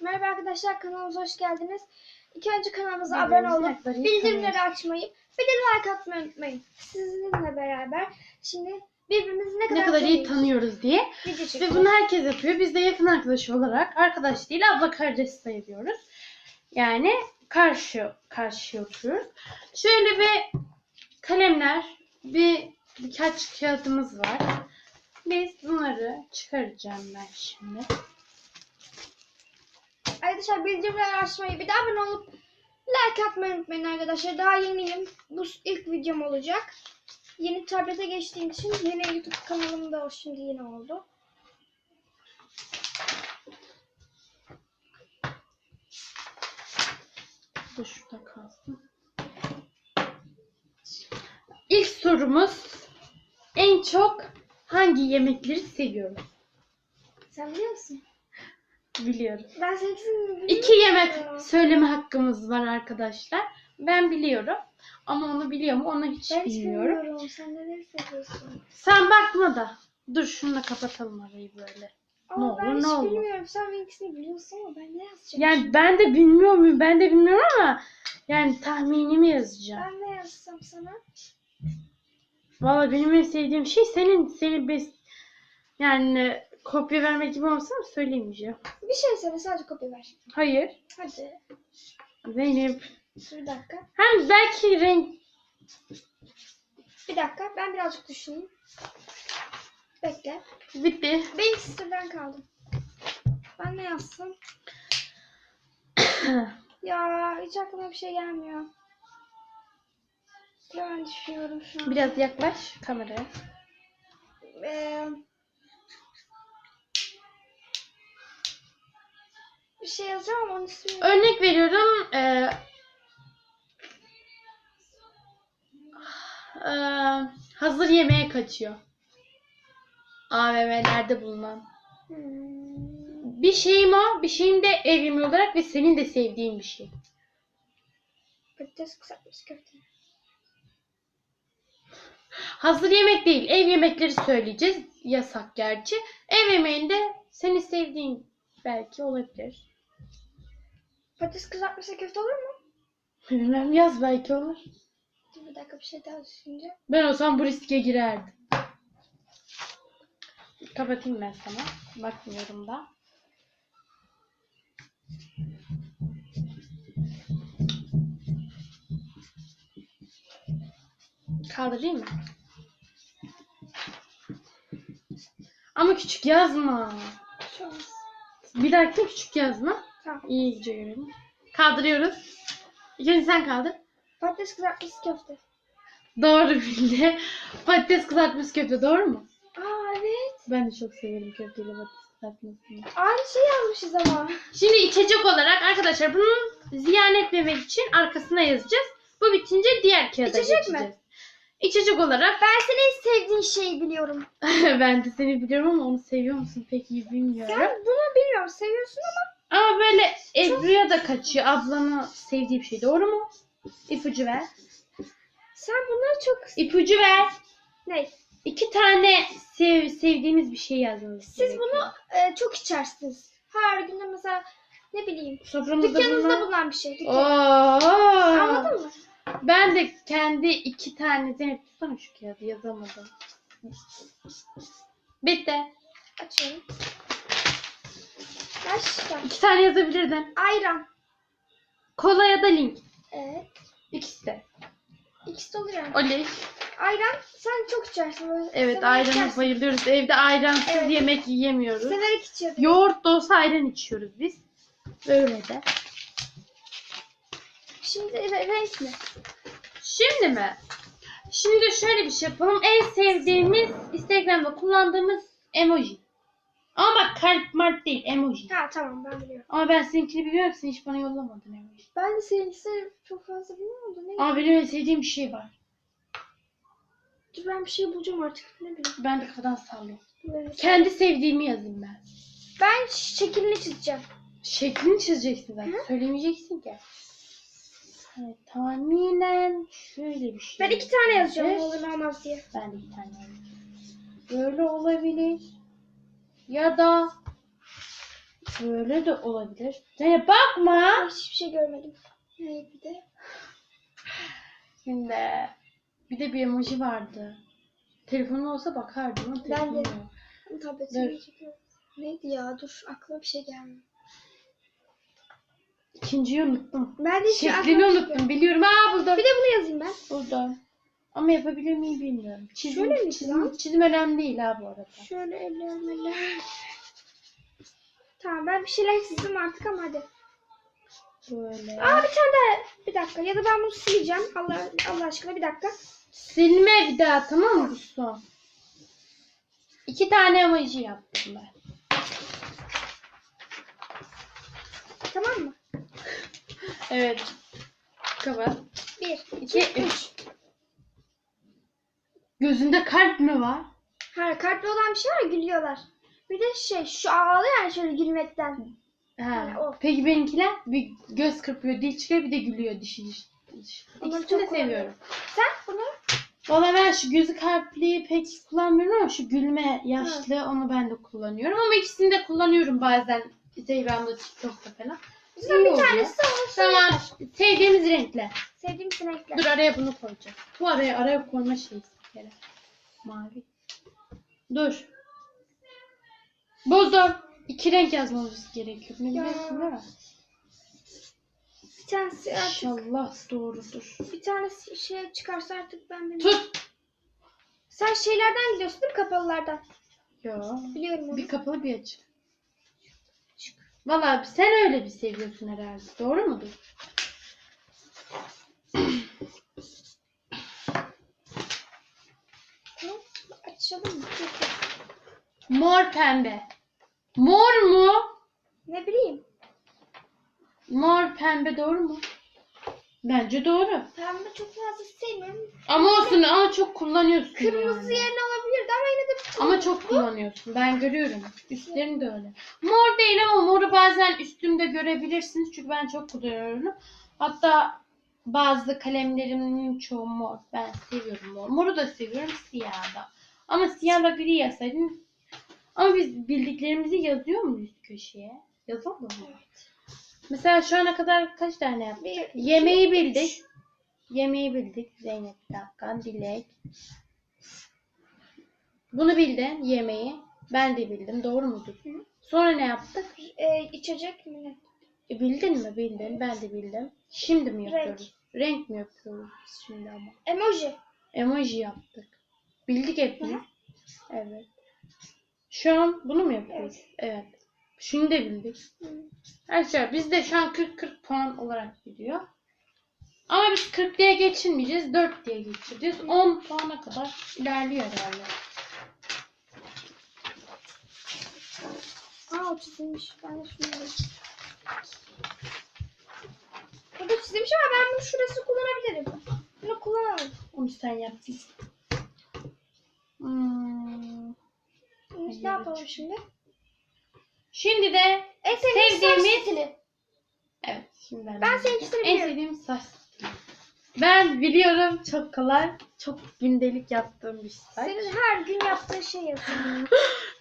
Merhaba arkadaşlar kanalımıza hoş geldiniz. İlk önce kanalımıza abone olup bildirimleri açmayı bir de like atmayı unutmayın. Sizinle beraber şimdi birbirimizi ne kadar, Ne kadar iyi tanıyoruz. diye. Ve bunu herkes yapıyor. Biz de yakın arkadaş olarak arkadaş değil abla kardeş sayılıyoruz. Yani karşı karşıya oturuyoruz. Şöyle bir kalemler, bir birkaç kağıdımız var. Biz bunları çıkaracağım ben şimdi. Arkadaşlar bildirimleri açmayı bir de abone olup like atmayı unutmayın arkadaşlar. Daha yeniyim. Bu ilk videom olacak. Yeni tablete geçtiğim için yeni YouTube kanalım da şimdi yeni oldu. Bu da şurada kalsın. İlk sorumuz en çok hangi yemekleri seviyoruz? Sen biliyor musun? Biliyorum. Ben seninkisini biliyorum. İki yemek söyleme hakkımız var arkadaşlar. Ben biliyorum. Ama onu biliyor mu onu hiç Ben hiç bilmiyorum. bilmiyorum. Sen neleri seviyorsun? Sen bakma da. Dur şunu da kapatalım arayı böyle. Ama Ne ben olur, hiç ne olmaz. bilmiyorum. Sen benimkisini biliyorsun ama ben ne yazacağım? Yani ben de bilmiyor muyum? Ben de bilmiyorum ama yani tahminimi yazacağım. Ben ne yazsam sana? Valla benim en sevdiğim şey senin senin bes yani kopya vermek gibi olmasa mı söyleyemeyeceğim. Bir şey söyle sadece kopya ver. Hayır. Hadi. Zeynep. Bir dakika. Hem belki renk Bir dakika. Ben birazcık düşüneyim. Bekle. bitti. Benim sıfırdan kaldım. Ben ne yazsam? Ya hiç aklıma bir şey gelmiyor. Hemen düşünüyorum şu an. Biraz yaklaş kameraya. Ee, bir şey yazacağım ama onun ismi yok. Örnek veriyorum. eee eee, hazır yemeğe kaçıyor. AVM'lerde bulunan. Hmm. Bir şeyim o, bir şeyim de ev yemeği olarak ve senin de sevdiğin bir şey. Patates kızartması köfte. Hazır yemek değil, ev yemekleri söyleyeceğiz. Yasak gerçi. Ev yemeğinde senin sevdiğin belki olabilir. Patates kızartması köfte olur mu? Bilmem yaz belki olur. Dur bir dakika bir şey daha düşüneceğim. Ben olsam bu riske girerdim. Kapatayım ben sana. Bakmıyorum da. Kaldırayım mı? Ama küçük yazma. Bir dakika küçük yazma. Tamam. İyice görelim. Kaldırıyoruz. İlk önce sen kaldır. Patates kızartması köfte. Doğru bildi. Patates kızartması köfte doğru mu? Aa evet. Ben de çok severim köfteyle patates kızartmasını. Aynı şey yazmışız ama. Şimdi içecek olarak arkadaşlar bunun ziyan etmemek için arkasına yazacağız. Bu bitince diğer kağıda İçecek mi? geçeceğiz. İçecek olarak Ben senin en sevdiğin şeyi biliyorum. ben de seni biliyorum ama onu seviyor musun pek iyi bilmiyorum. Sen bunu bilmiyorum. Seviyorsun ama. Ama böyle Ebru'ya da kaçıyor. Ablanın sevdiği bir şey doğru mu? İpucu ver. Sen bunları çok... İpucu ver. Ne? İki tane sev, sevdiğiniz bir şey yazmanız Siz gerekiyor. bunu e, çok içersiniz. Her gün de mesela ne bileyim. Soframızda Dükkanınızda bulunan- bulunan bir şey. Dükkan. Oo. Anladın mı? Ben de kendi iki tane Zeynep tutsana şu kağıdı yazamadım. Bitti. Açıyorum. Başla. İki tane yazabilirdin. Ayran. Kola ya da link. Evet. İkisi de. İkisi de olur yani. Oley. Ayran sen çok içersin. Böyle Evet severek ayrana içersin. bayılıyoruz. Evde ayransız Evet. yemek yiyemiyoruz. Severek içiyordum. Yoğurt da olsa ayran içiyoruz biz. Öyle de. Şimdi re- renk ne? Şimdi mi? Şimdi şöyle bir şey yapalım. En sevdiğimiz Instagram'da kullandığımız emoji. Ama bak kalp mark değil emoji. Ha tamam ben biliyorum. Ama ben seninkini biliyorum. Sen hiç bana yollamadın emoji. Ben de seninkisi çok fazla bilmiyorum da ne? Ama benim en sevdiğim bir şey var. Dur ben bir şey bulacağım artık. Ne bileyim. Ben de kafadan sallıyorum. Böyle- Kendi sevdiğimi yazayım ben. Ben şeklini çizeceğim. Şeklini çizeceksin zaten. Hı? Söylemeyeceksin ki. Evet, tahminen şöyle bir şey. Ben iki tane yazacağım ne olur ne olmaz diye. Ben de iki tane yazacağım. Böyle olabilir. Ya da Böyle de olabilir. Zeynep bakma. Hiçbir şey görmedim. Ne bir de? Şimdi bir de bir emoji vardı. Telefonum olsa bakardım ama Ben de. yok. Tabletimi Dur. çekiyorum. Neydi ya? Dur aklıma bir şey gelmiyor. İkinciyi unuttum. Ben de şu Şeklini aklıma bir şey unuttum. Biliyorum. Aa burada. Bir de bunu yazayım ben. Burada. Ama yapabilir miyim bilmiyorum. Çizim, Şöyle mi çizim, lan? çizim önemli değil ha bu arada. Şöyle eller. Tamam ben bir şeyler çizdim artık ama hadi. Böyle. Aa bir tane daha. Bir dakika ya da ben bunu sileceğim. Allah Allah aşkına bir dakika. Silme bir daha tamam mı son? İki tane emoji yaptım ben. Tamam mı? Evet. Kapat. Bir, İki, üç. Gözünde kalp mi var? Ha kalpli olan bir şey var gülüyorlar. Bir de şey şu ağlıyor yani şöyle gülmekten. Ha. O. Peki benimkiler bir göz kırpıyor, dil çıkıyor bir de gülüyor dişi diş. diş. Onları İkisini de çok seviyorum. Sen bunu Valla ben şu gözü kalpli pek kullanmıyorum ama şu gülme yaşlı onu ben de kullanıyorum. Ama ikisini de kullanıyorum bazen Instagram'da, TikTok'ta falan. İyi bir oluyor. tanesi olsun. Tamam. Sevdiğimiz renkler. Sevdiğim sinekler. Dur araya bunu koyacağım. Bu araya araya koyma şeyi kere. Mavi. Dur. Bozdum. İki renk yazmamız gerekiyor. Bunu Ya. biliyorsun değil mi? Bir tanesi artık, İnşallah doğrudur. bir tanesi şey çıkarsa artık ben bilmiyorum. Tut. Sen şeylerden gidiyorsun değil mi kapalılardan? Yo. Biliyorum onu. Bir kapalı bir açık. Valla sen öyle bir seviyorsun herhalde. Doğru mudur? Tamam. Açalım. Mor pembe. Mor mu? Ne bileyim. Mor pembe doğru mu? Bence doğru. Pembe çok fazla sevmiyorum. Ama olsun ama çok kullanıyorsun Kırmızı yani. yerine olabilirdi ama yine de Ama çok kullanıyorsun. Ben görüyorum. Üstlerini de öyle. Mor değil ama moru bazen üstümde görebilirsiniz. Çünkü ben çok kullanıyorum. Hatta bazı kalemlerimin çoğu mor. Ben seviyorum mor. Moru da seviyorum siyah da. Ama siyahla gri yazsaydın. Ama biz bildiklerimizi yazıyor muyuz köşeye? Yazalım mı? Mesela şu ana kadar kaç tane yaptık? Bir, iki, Yemeği bildik. Yemeği bildik. Zeynep dakika. Dilek. Bunu bildin. Yemeği. Ben de bildim. Doğru mudur? Hı. Sonra ne yaptık? e, içecek mi? E, bildin mi? Bildin. Ben de bildim. Şimdi mi yapıyoruz? Renk, mi yapıyoruz şimdi ama? Emoji. Emoji yaptık. Bildik hepimiz. Hı. Evet. Şu an bunu mu yapıyoruz? Evet. Şunu da bildik. Hı. Arkadaşlar bizde şu an 40-40 puan olarak gidiyor. Ama biz 40 diye geçirmeyeceğiz. 4 diye geçireceğiz. 10 puana kadar ilerliyor herhalde. Aa o çizilmiş. Ben de şunu alayım. Burada çizilmiş ama ben bunu şurası kullanabilirim. Bunu kullanalım. Onu sen yaptın. Hmm. Bunu ne yapalım şimdi? Şimdi de En sevdiğim Sevdiğimiz- saç stili. evet şimdi ben, Ben seninkisini en biliyorum. sevdiğim saç stili. Ben biliyorum çok kolay, çok gündelik yaptığım bir saç. Senin her gün yaptığın şey yazıyor.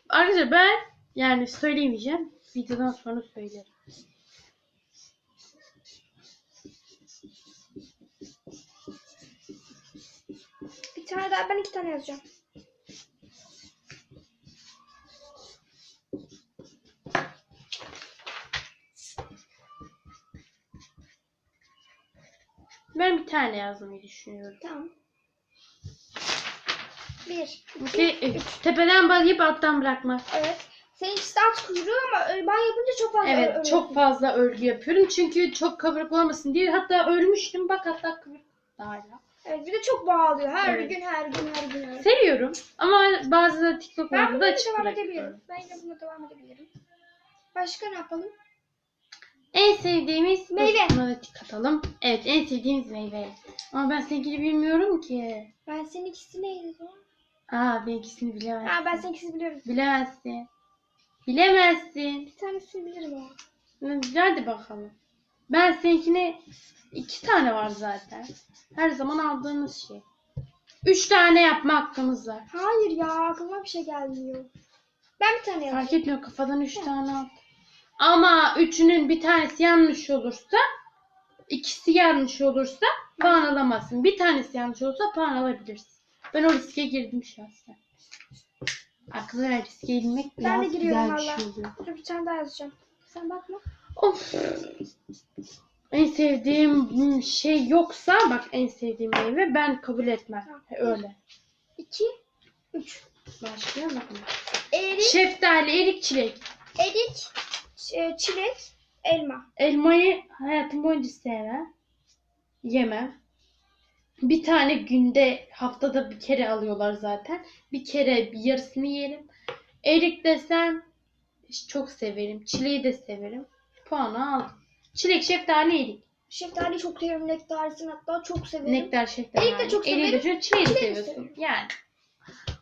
Arkadaşlar ben yani söyleyemeyeceğim. Videodan sonra söylerim. Bir tane daha ben iki tane yazacağım. Ben bir tane yazmayı düşünüyorum. Tamam. Bir. İki, üç. Tepeden bağlayıp alttan bırakmak. Evet. Seninkisi de at kuyruğu ama e, ben yapınca çok fazla Evet ö- çok fazla örgü yapıyorum. Çünkü çok kabarık olmasın diye. Hatta örmüştüm. Bak hatta kıvırık da hala. Evet bir de çok bağlıyor. Her Evet. gün her gün her gün. Her gün. Seviyorum. Ama bazı Ben TikTok'larda buna da açık devam bırakıyorum. edebilirim. Ben yine buna devam edebilirim. Başka ne yapalım? En sevdiğimiz Meyve. Dur, Buna da tik atalım. Evet en sevdiğimiz meyve. Ama ben seninkini bilmiyorum ki. Ben seninkisi neydi o? Aa benimkisini bilemezsin. Ha ben seninkisini biliyorum. Bilemezsin. Bilemezsin. Bir tanesini bilirim o. Hadi bakalım. Ben seninkine iki tane var zaten. Her zaman aldığınız şey. Üç tane yapma hakkımız var. Hayır ya aklıma bir şey gelmiyor. Ben bir tane Fark yazacağım. etmiyor kafadan üç tane al. Ama üçünün bir tanesi yanlış olursa ikisi yanlış olursa puan alamazsın. Bir tanesi yanlış olursa puan alabilirsin. Ben o riske girdim şahsen. Arkadaşlar riske girmek Ben de biraz giriyorum güzel bir valla. şey oluyor. Dur bir tane daha yazacağım. Sen bakma. Of. En sevdiğim şey yoksa bak en sevdiğim meyve ben kabul etmem. Tamam. Öyle. 2, 3. Başlayalım mı? Erik, Şeftali, erik, çilek. erik, çilek, elma. Elmayı hayatım boyunca sevmem. Yemem. Bir tane günde haftada bir kere alıyorlar zaten. Bir kere bir yarısını yerim. Erik desem çok severim. Çileği de severim. Puanı aldım. Çilek, şeftali, erik. Şeftali çok seviyorum. Nektarisini hatta çok severim. Nektar şeftali. Erik de çok de severim. çok çileği de Çileği de seviyorsun. severim. Yani.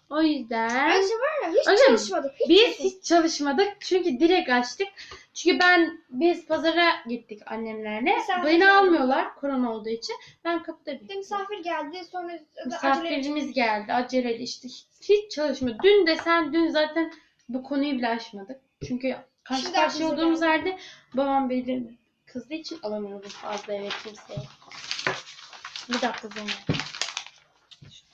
O yüzden Ayşe var ya hiç Hocam, çalışmadık. Hiç biz çalışmadık. hiç çalışmadık. Çünkü direkt açtık. Çünkü ben biz pazara gittik annemlerle. Misafir Beni geldi. almıyorlar korona olduğu için. Ben kapıda Bir de misafir geldi. Sonra Misafirimiz geldi. Aceleli işte. Hiç, hiç. Dün desen dün zaten bu konuyu bile açmadık. Çünkü karşı karşıya olduğumuz geldi. halde babam beni kızdığı için alamıyordum fazla eve kimseye. Bir dakika Zeynep.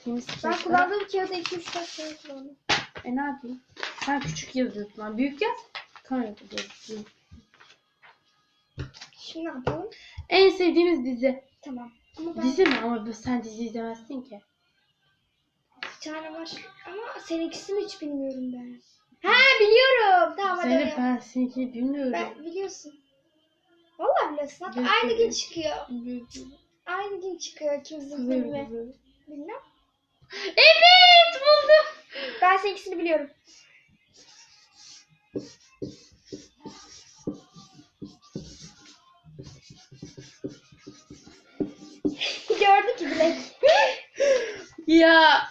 Temiz Ben kullandığım kağıda 2-3 tane kağıt kullandım. E ne yapayım? Sen küçük yazıyorsun lan. Büyük yaz. Tamam yapacağız. Şimdi ne yapalım? En sevdiğimiz dizi. Tamam. Ama ben Dizi mi? Ama sen dizi izlemezsin ki. bir tane var. Ama seninkisini hiç bilmiyorum ben. Ha biliyorum. Tamam hadi. Zeynep oraya. ben seninkini bilmiyorum. Ben biliyorsun. Vallahi biliyorsun. Hatta aynı gün çıkıyor. Aynı gün çıkıyor ikimizin Kızıyorum, filmi. Bilmem. Evet buldum. Ben seninkisini biliyorum. Gördü ki Bilek. Ya.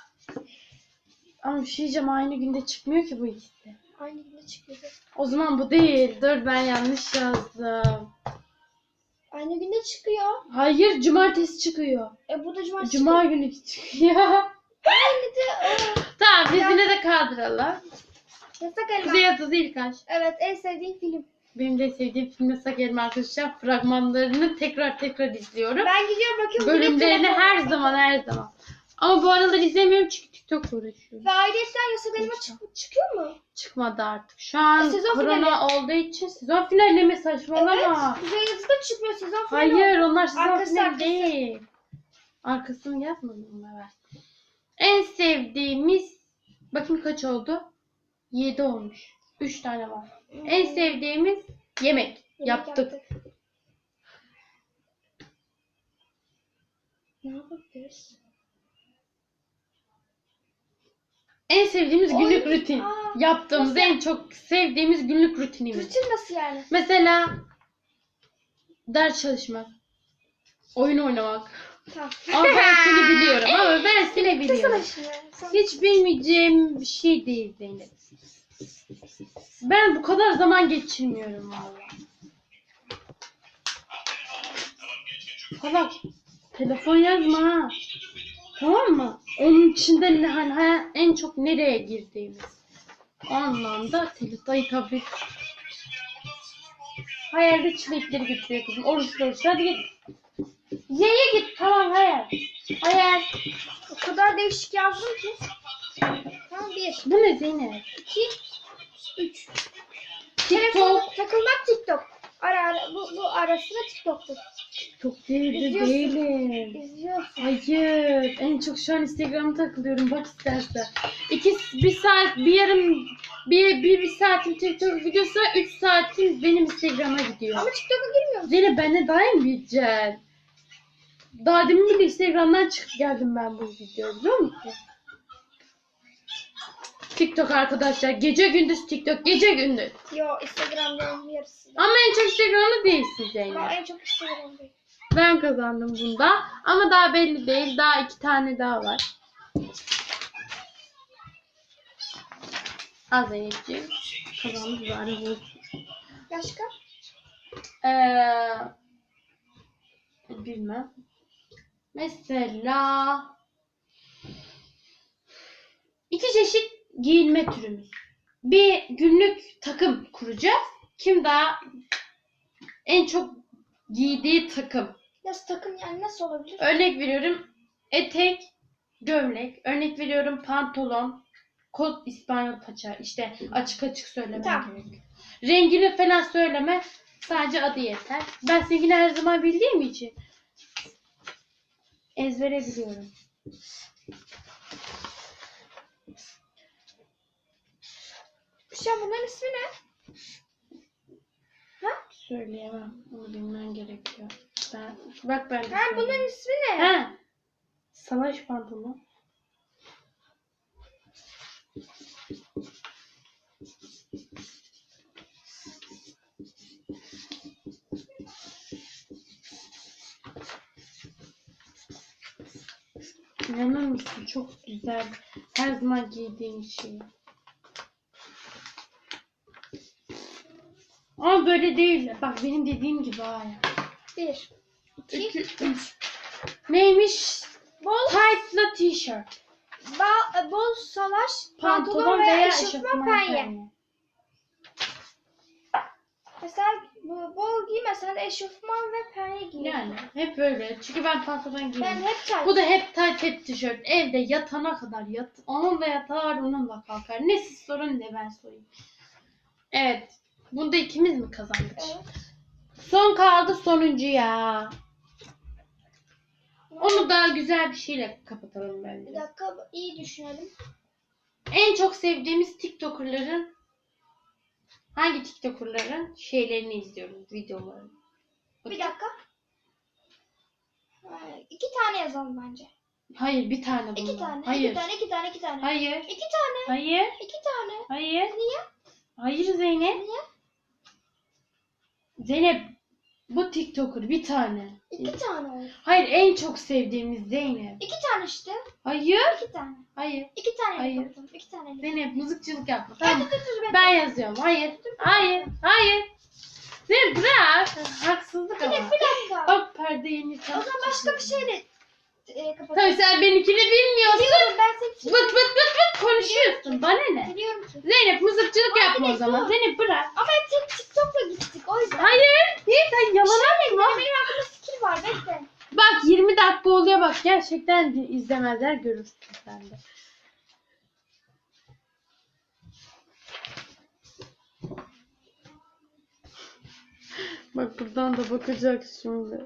Ama bir şey diyeceğim aynı günde çıkmıyor ki bu ikisi. Aynı günde çıkıyor. O zaman bu değil. Dur ben yanlış yazdım. Aynı günde çıkıyor. Hayır cumartesi çıkıyor. E bu da cumartesi Cuma günü çıkıyor. Oh. tamam biz yine de kaldıralım. Yasak elma. Kuzey Atısı İlkaç. Evet en sevdiğim film. Benim de sevdiğim film Yasak Elma arkadaşlar. Fragmanlarını tekrar tekrar izliyorum. Ben gidiyorum bakıyorum. Bölümlerini her zaman her zaman. Ama bu aralar izlemiyorum çünkü TikTok'la uğraşıyorum. Ve ayrıca yasak elma çık- çıkıyor mu? Çıkmadı artık. Şu an E, korona olduğu için sezon finali mi saçmalama. Evet. Kuzey Yazı'da çıkmıyor sezon finali. Hayır onlar sezon Arkası, finali arkası. değil. Arkasını yazmadım ben. En sevdiğimiz bakın kaç oldu? 7 olmuş. 3 tane var. En sevdiğimiz yemek. Yaptık. Ne yapabiliriz? En sevdiğimiz Oy, günlük rutin. aa, Yaptığımız nasıl? en çok sevdiğimiz günlük rutinimiz. Rutin nasıl yani? Mesela ders çalışmak. Oyun oynamak. Ama ben seni biliyorum. Ama ben seni biliyorum. Hiç bilmeyeceğim bir şey değil Zeynep. Ben bu kadar zaman geçirmiyorum valla. Salak. Telefon yazma ha. Tamam mı? Onun içinde ne, hani, ha- en çok nereye girdiğimiz. O anlamda telefon tabii. Hayalde çilekleri götürüyor kızım. Oruç oruç. Hadi git. Ye'ye git. Tamam hayal. Hayal. O kadar değişik yazdım ki. Tamam bir, Bu ne Zeynep? iki, üç. TikTok. Takılmak TikTok. Ara ara, bu, bu ara sıra TikTok'tur. Çok değildi İzliyorsun. değilim. İzliyorsun. Hayır. En çok şu an Instagram'a takılıyorum. Bak istersen. İki, bir saat, bir yarım, bir, bir, bir saatin TikTok videosu, üç saatin benim Instagram'a gidiyor. Ama TikTok'a girmiyor musun? Zeynep benle daha mı bileceksin? Daha demin bile Instagram'dan çıkıp geldim ben bu videoyu biliyor musun? TikTok arkadaşlar. Gece gündüz TikTok. Gece gündüz. Yo Instagram'da yarısı. Ama en çok Instagram'da değilsin Zeynep. Ben en çok Instagram'dayım. Ben kazandım bunda. Ama daha belli değil. Daha iki tane daha var. Az Zeynep'ciğim. Kazandık bari bu. Başka? Ee, bilmem. Mesela iki çeşit giyinme türümüz. Bir günlük takım kuracağız Kim daha en çok giydiği takım. Nasıl takım yani nasıl olabilir? Örnek veriyorum etek, gömlek. Örnek veriyorum pantolon, kot İspanyol paça. İşte açık açık söylemem Tamam. gerekiyor. Rengini falan söyleme. Sadece adı yeter. Ben seninkini her zaman bildiğim için ezbere biliyorum. Şu an bunların ismi ne? Söyleyemem. Onu bilmen gerekiyor. Ben, bak ben Ha bunların ismi ne? Ha. Savaş pantolon. İnanır mısın? Çok güzel. Her zaman giydiğim şey. Ama böyle değil. Bak benim dediğim gibi ha. Bir. İki. İki, üç. Neymiş? Bol, Tight'la t-shirt. ba, bol salaş, pantolon, Pantolon veya, veya eşofman eşofman penye. penye. Mesela bu bol giymesen de eşofman ve penye giy. Yani hep böyle. Çünkü ben pantolon Ben giyiyorum. hep tight. Bu da hep tight hep tişört. Evde yatana kadar yat. Onunla yatar onunla kalkar. Ne siz sorun ne ben sorayım. Evet. Bunda ikimiz mi kazandık? Evet. Son kaldı sonuncu ya. Onu da güzel bir şeyle kapatalım Bir bence. dakika iyi düşünelim. En çok sevdiğimiz TikToker'ların hangi TikToker'ların şeylerini izliyoruz, videolarını. Bir dakika. Ha, İki tane yazalım bence. Hayır, bir tane bunlar. İki tane, Hayır. iki tane, iki tane, iki tane. Hayır. İki tane, Hayır. iki tane. Hayır. Niye? Hayır Zeynep. Niye? Zeynep bu TikToker bir tane. İki tane oldu. Hayır en çok sevdiğimiz Zeynep. İki tane işte. Hayır. İki tane. Hayır. İki tane Hayır. yapalım. İki tane. Zeynep mızıkçılık yapma. Tamam. Tamam. Dur dur. Ben yazıyorum. Hayır. Hayır. Hayır. Zeynep bırak. Haksızlık Bir, ama. dakika, bir dakika. Bak perde yeni O zaman başka bir şeyle e. Tabii sen benimkini bilmiyorsun. Biliyorum ben seni Bıt bıt bıt bıt konuşuyorsun. Bana ne? biliyorum ki. Zeynep mızıkçılık Abi yapma o dur. zaman. Zeynep bırak. Ama hep TikTok'la gittik o yüzden. Hayır. Niye sen yalan atma? Benim aklımda skill var bekle. Bak 20 dakika oluyor bak. Gerçekten izlemezler görürsün sen de. Bak buradan da bakacak şimdi.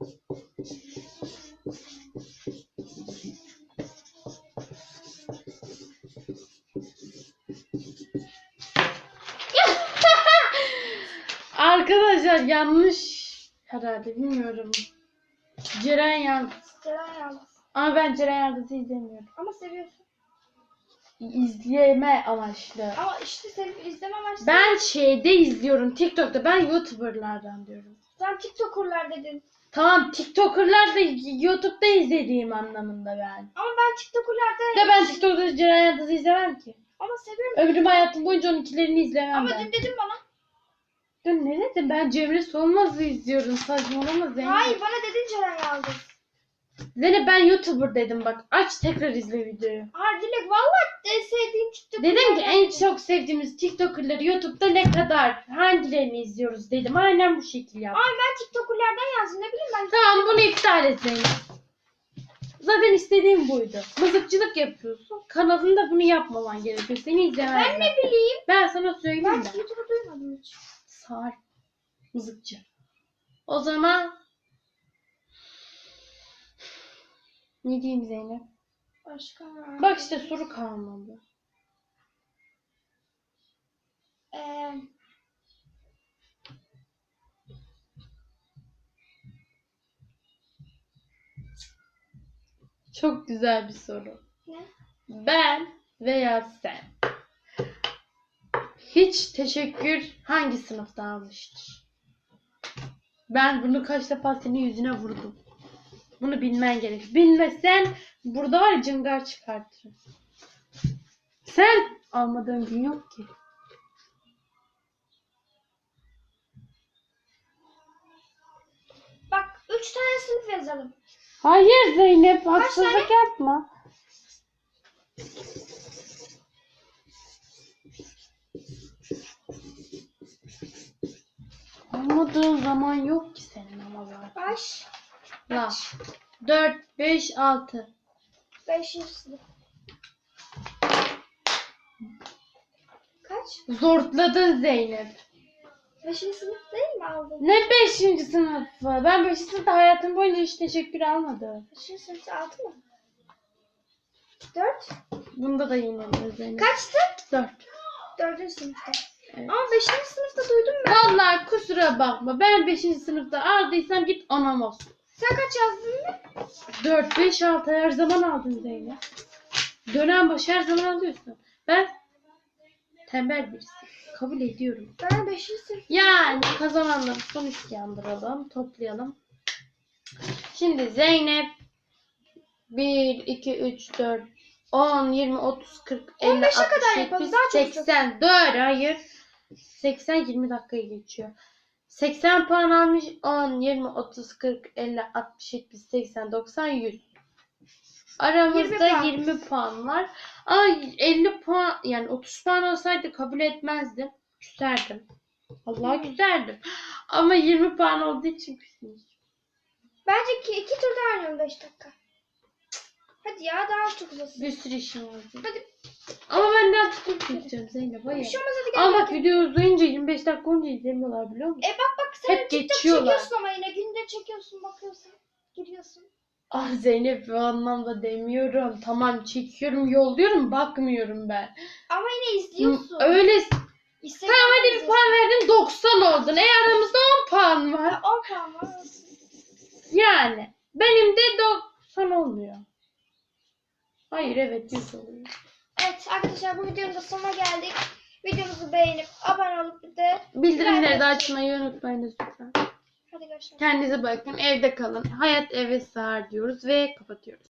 Arkadaşlar yanlış herhalde bilmiyorum. Ceren Yıldız. Ceren Yalnız. Ama ben Ceren Yıldız'ı izlemiyorum. Ama seviyorsun. İzleme amaçlı. Ama işte sen izlemem açsın. Ben şeyde izliyorum TikTok'ta. Ben YouTuber'lardan diyorum. Sen TikToker'lar dedin. Tamam TikToker'lar da YouTube'da izlediğim anlamında ben. Ama ben TikToker'larda Ya ben TikTok'ta Ceren Yıldız'ı izlemem ki. ama seviyorum. Ömrüm hayatım boyunca onunkilerini izlemem Ama ben. dün dedin bana. Dün ne dedim? Ben Cemre Solmaz'ı izliyorum. Saçmalama Zeynep. Hayır bana dedin Ceren Yalnız. Zeynep ben YouTuber dedim bak. Aç tekrar izle videoyu. Hayır Dilek valla de sevdiğin TikToker'lar. Dedim ki en çok sevdiğimiz TikToker'ları YouTube'da ne kadar, hangilerini izliyoruz dedim. Aynen bu şekil yap. Ama ben TikToker'lardan yazdım ne bileyim ben. Tamam bunu iptal et Zeynep. Zaten istediğim buydu. Mızıkçılık yapıyorsun. Kanalında bunu yapmaman gerekiyor. Seni izlemezler. Ben ne bileyim. Ben sana söyleyeyim Ben de. YouTube'u duymadım hiç. Sar. Mızıkçı. O zaman ne diyeyim Zeynep? Başka. Bak işte soru kalmadı. Ee, Çok güzel bir soru. ne? Ben veya sen hiç teşekkür hangi sınıfta almıştır? Ben bunu kaç defa senin yüzüne vurdum. Bunu bilmen gerek. Bilmesen burada var ya cıngar çıkartırım. Sen almadığın gün yok ki. Üç tane sınıf yazalım. Hayır Zeynep haksızlık tane? yapma. Olmadığın zaman yok ki senin ama zaten. Baş. La. 4, 5, 6. Beşinci sınıf. Kaç? Zortladın Zeynep. Beşinci sınıf değil mi aldın? Ne 5. sınıfı? Ben 5. sınıfta hayatım boyunca hiç teşekkür almadım. Beşinci sınıfta altı mı? Dört. Bunda da yine Zeynep. Kaçtı? 4. Dördüncü sınıfta. Evet. Ama beşinci sınıfta duydum ben. Vallahi kusura bakma. Ben 5. sınıfta aldıysam git anam olsun. Sen kaç yazdın mı? 4, 5, 6 her zaman aldın Zeynep. Dönem başı her zaman alıyorsun. Ben tembel birisi. Kabul ediyorum. Ben beşinci sınıf. Yani kazananları son iki yandıralım. Toplayalım. Şimdi Zeynep 1, 2, 3, 4, 10, 20, 30, 40, 50, 15'e 60, kadar yapalım, 70, daha çok 80. Dur hayır. 80, 20 dakikayı geçiyor. 80 puan almış. 10, 20, 30, 40, 50, 60, 70, 80, 90, 100. Aramızda 20 20 puan. var. Ama 50 puan yani 30 puan olsaydı kabul etmezdim. Küserdim. Allah küserdim. Ama 20 puan olduğu için küsmüş. Bence ki iki tur daha oynayalım beş dakika. Hadi ya daha çok uzasın. Bir sürü işim var. Hadi. Ama ben de artık çekeceğim Zeynep. Bir Hayır. şey olmaz hadi gel. Ama bak video uzayınca 25 dakika olunca izlemiyorlar biliyor musun? E bak bak sen Hep TikTok geçiyorlar. çekiyorsun ama yine günde çekiyorsun bakıyorsun. Giriyorsun. Ah Zeynep bu anlamda demiyorum. Tamam çekiyorum yolluyorum bakmıyorum ben. Ama yine izliyorsun. Öyle Instagram'da Tamam hadi bir puan verdim 90 oldun. E aramızda 10 puan var. Ha, 10 puan var. Yani benim de 90 olmuyor. Hayır evet 100 oluyor. Evet arkadaşlar bu videonun da sonuna geldik. Videomuzu beğenip abone olup bir de Bildirimleri de açmayı unutmayınız lütfen. Hadi görüşürüz. Kendinize bakın evde kalın. Hayat eve sığar diyoruz ve kapatıyoruz.